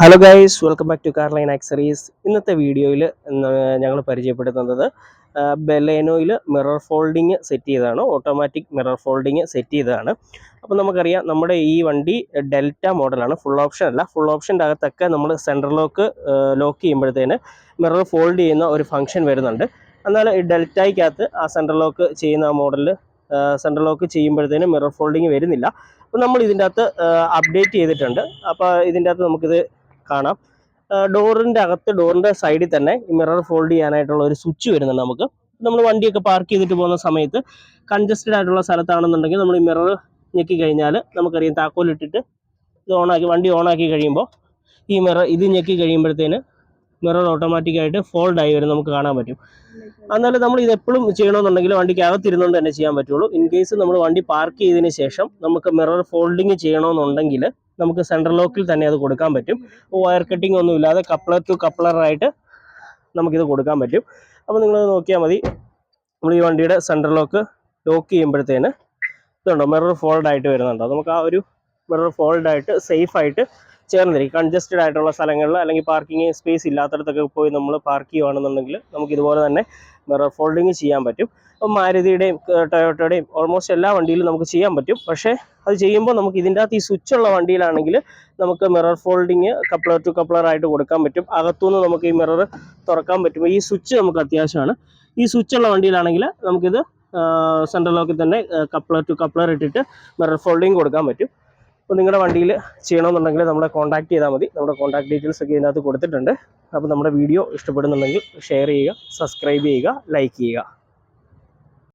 Hello guys welcome back to Carline accessories ഇന്നത്തെ വീഡിയോയിൽ ഞങ്ങൾ പരിചയപ്പെടുത്തുന്നത് ബെലേനോയിൽ മിറർ ഫോൾഡിങ് സെറ്റ് ചെയ്തതാണ് ഓട്ടോമാറ്റിക് മിറർ ഫോൾഡിങ് സെറ്റ് ചെയ്തതാണ്. അപ്പോൾ നമുക്കറിയാം നമ്മുടെ ഈ വണ്ടി ഡെൽറ്റ മോഡലാണ് ഫുൾ ഓപ്ഷൻ അല്ല. ഫുൾ ഓപ്ഷന്റെ അകത്തൊക്കെ നമ്മൾ സെൻട്രൽ ലോക്ക് ലോക്ക് ചെയ്യുമ്പോഴത്തേന് മിറർ ഫോൾഡ് ചെയ്യുന്ന ഒരു ഫംഗ്ഷൻ വരുന്നുണ്ട്. എന്നാൽ ഈ ഡെൽറ്റയ്ക്കകത്ത് ആ സെൻട്രൽ ലോക്ക് ചെയ്യുന്ന മോഡലിൽ സെൻട്രൽ ലോക്ക് ചെയ്യുമ്പോഴത്തേന് മിറർ ഫോൾഡിങ് വരുന്നില്ല. അപ്പോൾ നമ്മൾ ഇതിന്റെ അകത്ത് അപ്ഡേറ്റ് ചെയ്തിട്ടുണ്ട്. അപ്പോൾ ഇതിന്റെ അകത്ത് നമുക്കിത് കാണാം. ഡോറിന്റെ അകത്ത് ഡോറിന്റെ സൈഡിൽ തന്നെ മിറർ ഫോൾഡ് ചെയ്യാനായിട്ടുള്ള ഒരു സ്വിച്ച് വരുന്നുണ്ട് നമുക്ക്. നമ്മൾ വണ്ടിയൊക്കെ പാർക്ക് ചെയ്തിട്ട് പോകുന്ന സമയത്ത് കൺജസ്റ്റഡ് ആയിട്ടുള്ള സ്ഥലത്താണെന്നുണ്ടെങ്കിൽ നമ്മൾ മിറർ ഞെക്കി കഴിഞ്ഞാൽ നമുക്കറിയാം താക്കോലിട്ടിട്ട് ഇത് ഓണാക്കി വണ്ടി ഓണാക്കി കഴിയുമ്പോൾ ഈ മിറർ ഇത് ഞെക്കി കഴിയുമ്പോഴത്തേന് മിറർ ഓട്ടോമാറ്റിക്കായിട്ട് ഫോൾഡ് ആയി വരും നമുക്ക് കാണാൻ പറ്റും. എന്നാലും നമ്മൾ ഇത് എപ്പോഴും ചെയ്യണമെന്നുണ്ടെങ്കിൽ വണ്ടിക്ക് അകത്തിരുന്നുകൊണ്ട് തന്നെ ചെയ്യാൻ പറ്റുള്ളൂ. ഇൻ കേസ് നമ്മൾ വണ്ടി പാർക്ക് ചെയ്തതിന് ശേഷം നമുക്ക് മിറർ ഫോൾഡിങ് ചെയ്യണമെന്നുണ്ടെങ്കിൽ നമുക്ക് സെൻട്രൽ ലോക്കിൽ തന്നെ അത് കൊടുക്കാൻ പറ്റും. വയർ കട്ടിംഗ് ഒന്നും ഇല്ലാതെ കപ്ലർ ടു കപ്ലറായിട്ട് നമുക്കിത് കൊടുക്കാൻ പറ്റും. അപ്പോൾ നിങ്ങൾ നോക്കിയാൽ മതി. നമ്മൾ ഈ വണ്ടിയുടെ സെൻട്രൽ ലോക്ക് ലോക്ക് ചെയ്യുമ്പോഴത്തേന് ഇതുണ്ടോ? മിറർ ഫോൾഡ് ആയിട്ട് വരുന്നുണ്ടോ? നമുക്ക് ആ ഒരു മിറർ ഫോൾഡ് ആയിട്ട് സേഫ് ആയിട്ട് ചേർന്നിരിക്കും. കൺജസ്റ്റഡ് ആയിട്ടുള്ള സ്ഥലങ്ങളിൽ അല്ലെങ്കിൽ പാർക്കിംഗ് സ്പേസ് ഇല്ലാത്തടത്തൊക്കെ പോയി നമ്മൾ പാർക്ക് ചെയ്യുകയാണെന്നുണ്ടെങ്കിൽ നമുക്ക് ഇതുപോലെ തന്നെ മിറർ ഫോൾഡിങ് ചെയ്യാൻ പറ്റും. അപ്പം മാരുതിയുടെയും ടൊയോട്ടയുടെയും ഓൾമോസ്റ്റ് എല്ലാ വണ്ടിയിലും നമുക്ക് ചെയ്യാൻ പറ്റും. പക്ഷേ അത് ചെയ്യുമ്പോൾ നമുക്ക് ഇതിന്റെ അകത്ത് ഈ സ്വിച്ച് ഉള്ള വണ്ടിയിലാണെങ്കിൽ നമുക്ക് mirror folding coupler to coupler ആയിട്ട് കൊടുക്കാൻ പറ്റും. അകത്തുനിന്ന് നമുക്ക് ഈ മിറർ തുറക്കാൻ പറ്റും. ഈ സ്വിച്ച് നമുക്ക് അത്യാവശ്യമാണ്. ഈ സ്വിച്ച് ഉള്ള വണ്ടിയിലാണെങ്കിൽ നമുക്കിത് സെൻട്രൽ ലോക്കിൽ തന്നെ കപ്ലർ ടു കപ്ലർ ഇട്ടിട്ട് മിറർ ഫോൾഡിങ് കൊടുക്കാൻ പറ്റും. അപ്പോൾ നിങ്ങളുടെ വണ്ടിയിൽ ചെയ്യണമെന്നുണ്ടെങ്കിൽ നമ്മളെ കോൺടാക്ട് ചെയ്താൽ മതി. നമ്മുടെ കോൺടാക്ട് ഡീറ്റെയിൽസ് ഒക്കെ ഇതിനകത്ത് കൊടുത്തിട്ടുണ്ട്. അപ്പോൾ നമ്മുടെ വീഡിയോ ഇഷ്ടപ്പെടുന്നുണ്ടെങ്കിൽ ഷെയർ ചെയ്യുക സബ്സ്ക്രൈബ് ചെയ്യുക ലൈക്ക് ചെയ്യുക.